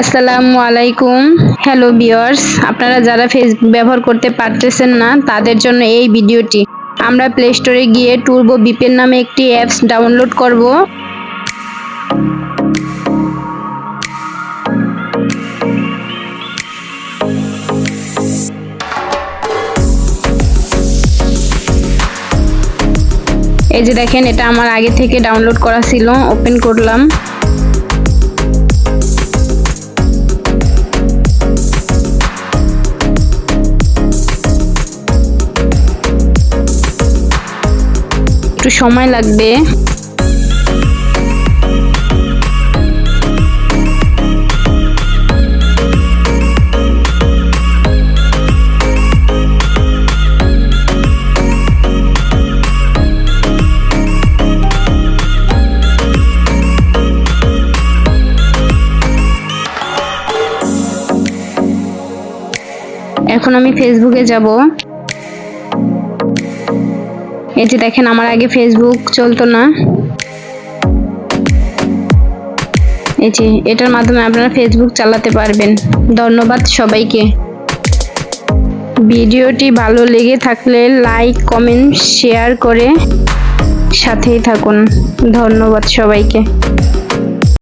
আসসালামু আলাইকুম। হ্যালো বিয়ার্স আপনারা যারা ফেসবুক ব্যবহার করতে পারতেছেন না, তাদের জন্য এই ভিডিওটি। আমরা প্লে স্টোরে গিয়ে টুরবো বিপেন নামে একটি অ্যাপস ডাউনলোড করব। এই যে দেখেন, এটা আমার আগে থেকে ডাউনলোড করা ছিল। ওপেন করলাম। একটু সময় লাগবে। এখন আমি ফেসবুকে যাব। এই যে দেখেন, আমার আগে ফেসবুক চলতো না। এই যে, এটার মাধ্যমে আপনারা ফেসবুক চালাতে পারবেন। ধন্যবাদ সবাইকে। ভিডিওটি ভালো লেগে থাকলে লাইক কমেন্ট শেয়ার করে সাথেই থাকুন। ধন্যবাদ সবাইকে।